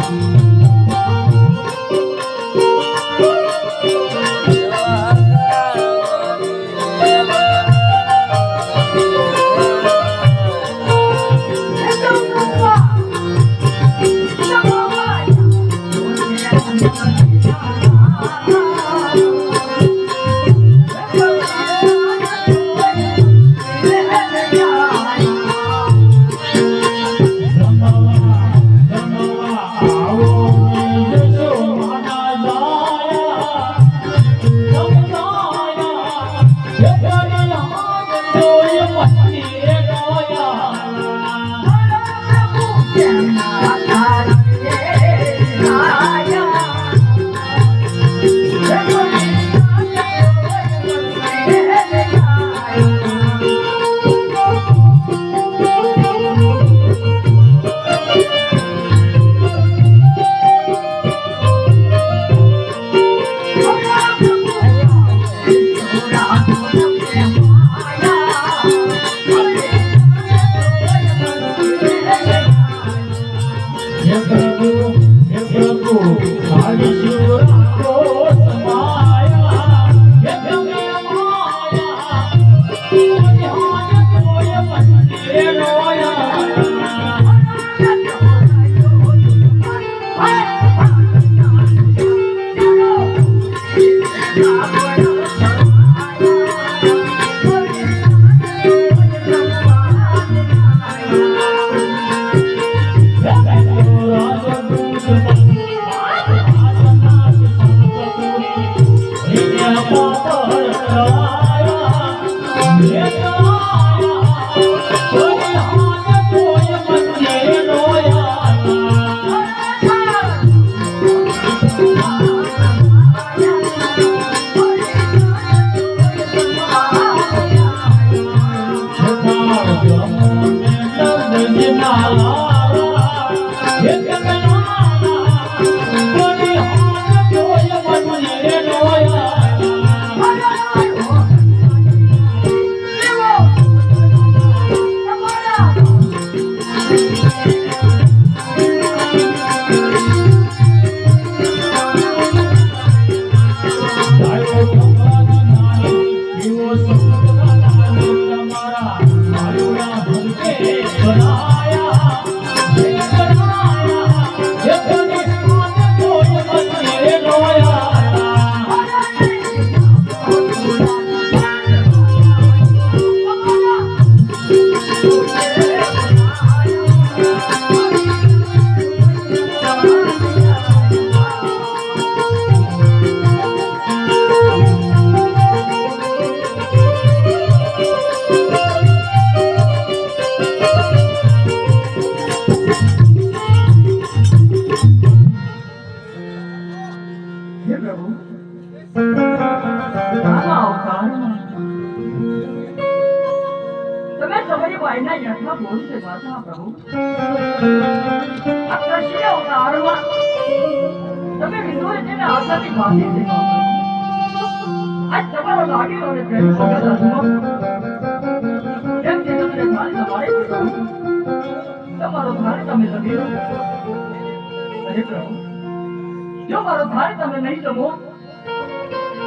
હે તમારો પ્રભુ જો મારો ભાર તમે નહીં જમો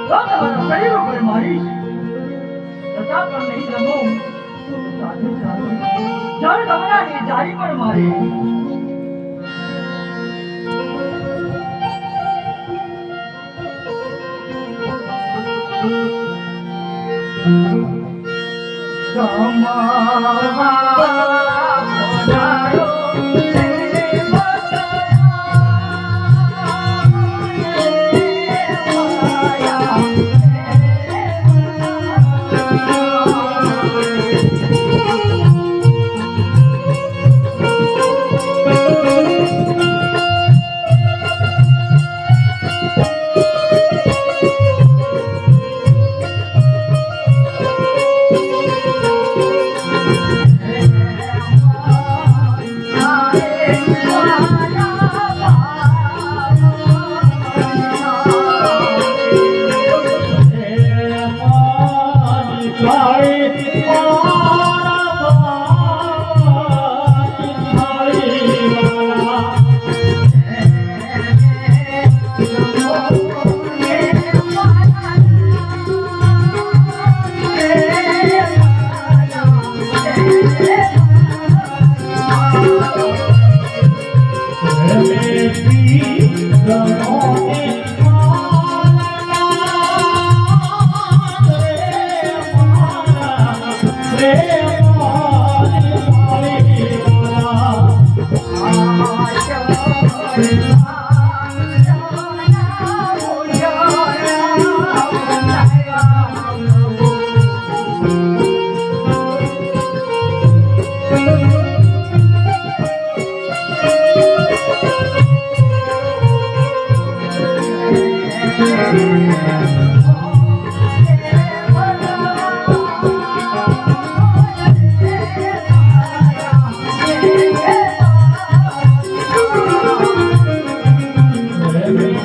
તો તમારા શરીર ઉપર મારીશ પણ નહીં જમો જ્યારે તમારા જારી પણ મારી Rama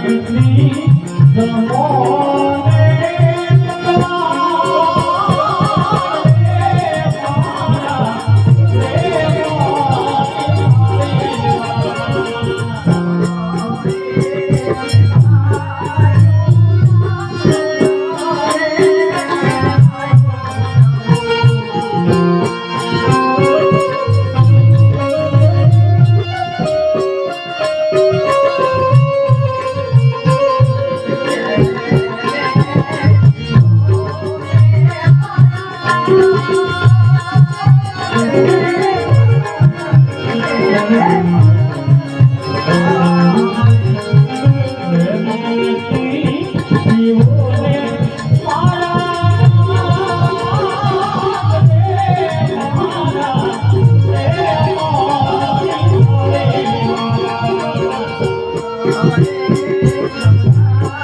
me the more.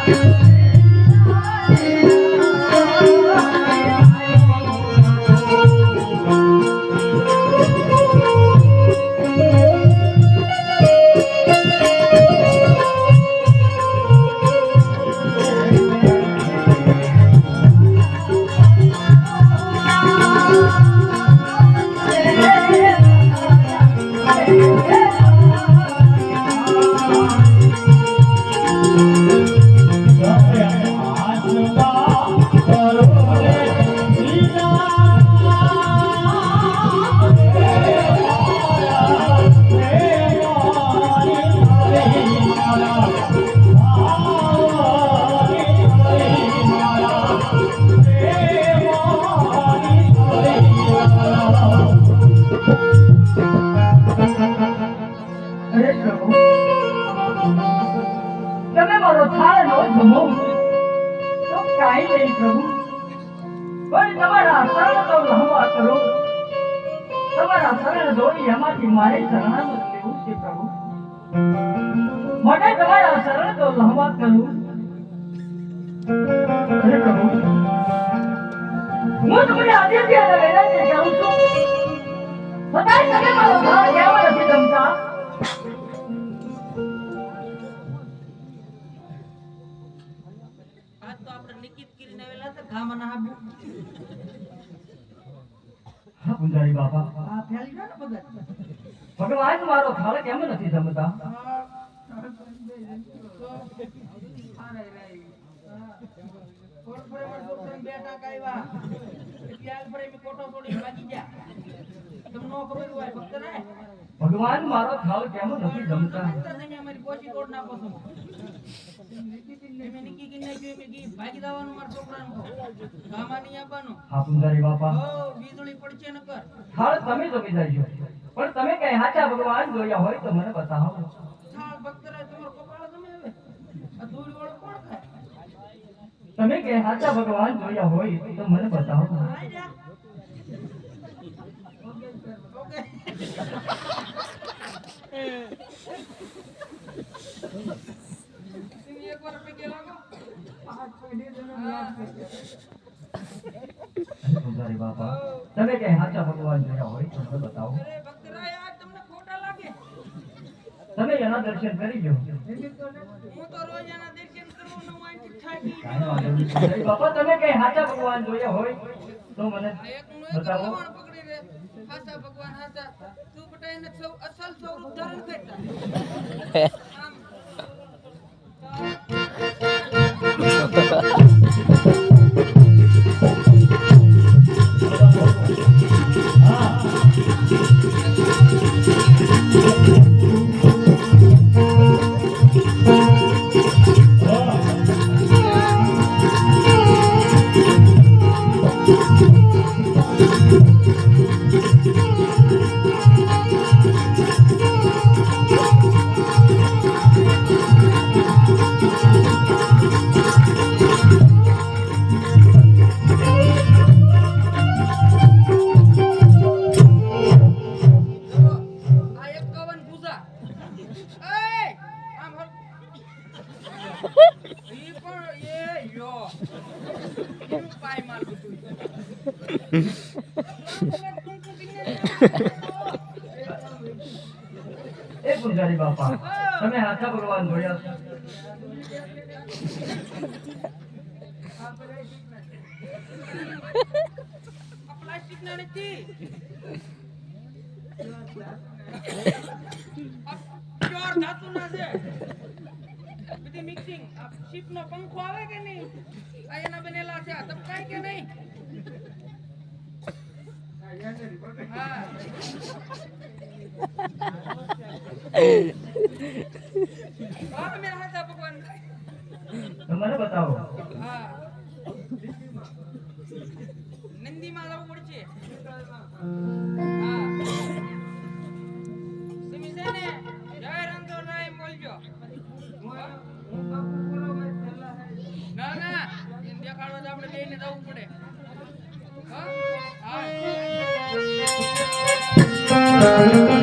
અરે નહીં પ્રભુ. પણ તમારા શરણ તો લહવા કરો. તમારા શરણ દોડી એમાંથી મારે શરણાગત લેવું છે પ્રભુ. મને તમારા શરણ તો લહવા કરું અરે પ્રભુ, હું તમને આદિત્ય છું. છતાંય તમે મારો થાળ કહેવા નથી જમતા નિકિત કરીને આવેલા હતા ગામમાં ના આબુ પૂજારી બાપા. આ ફેલી ગયો ને ભગત. ભગવાન મારો થાળ કેમ નથી જમતા? ભગવાન મારો થાળ કેમ નથી જમતા? હા પૂજારી બાપા. વીજળી પડશે ન કર. હાલ તમે જમી જાય પણ તમે કઈ હાચા ભગવાન જોયા હોય તો મને બતાવો. થાળ ભક્તરાય તમારો કપાળ તમે હવે? આ ધૂળ વાળો કોણ થાય તમે કઈ હાચા ભગવાન જોયા હોય તો મને બતાવો. જા. ઓકે. બાપા તમે કઈ હાચા ભગવાન જોયા હોય તો મને બતાવો. તમે એના દર્શન કરી. પૂજારી બાપા તમે કઈ હાચા ભગવાન જોયા હોય તો મને બતાવો. ભગવાન હાસા તું બટાઈ ને અસલ સ્વરૂપ ધારણ કરતા. બધી મિક્સિંગ આ શીપ નો પંખો આવે કે નહીં આ એના બનેલા છે આ તપકાય કે નહીં હા હા મેરા હાથા ભગવાન મને બતાવો. હા નંદીમાં જવું પડશે હા. તમે છે ને જય રણછોડરાય એમ બોલજો ના ના એમ દેખાડવા તો જવું પડે. હા હા.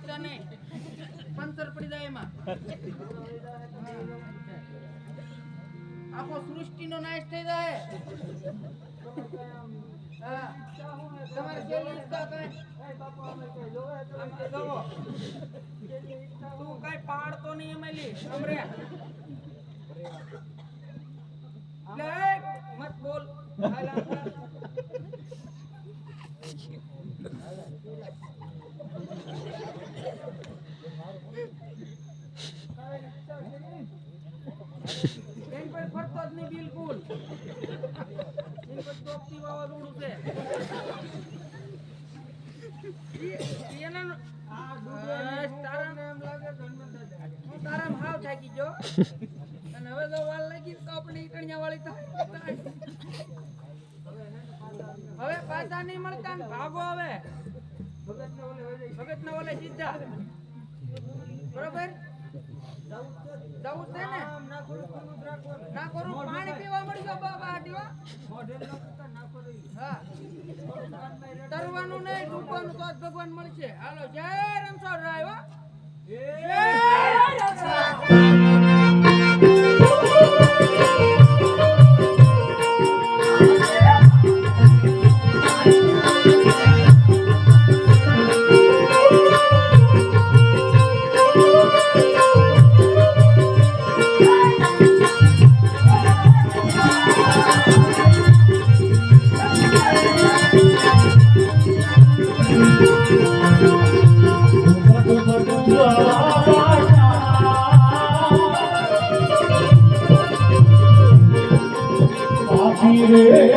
નટતા નહીં પંચર પડી જાય એમાં. આખો સૃષ્ટિનો નાશ થઈ જાય. તમારે કાંઈ? તું કઈ પાડતો નહીં એમાં લી, સમરે. મત બોલ હાલ આમ. એની પર ફરતો જ નહીં બિલકુલ એની વાવાઝોડું છે. એના તારા હાવ થાકી ગયો. અને હવે જો વાલ લાગી તો આપણે ઈટણિયા વાળી હવે પાછા નહીં મળતા ને ભાગો હવે. ભગત ઓલે સીધા. બરોબર? જવું છે ને? ના કરું? તરવાનું નહીં ડૂબવાનું તો જ ભગવાન મળશે. હાલો જય રણછોડ રાય જય રણછોડ You.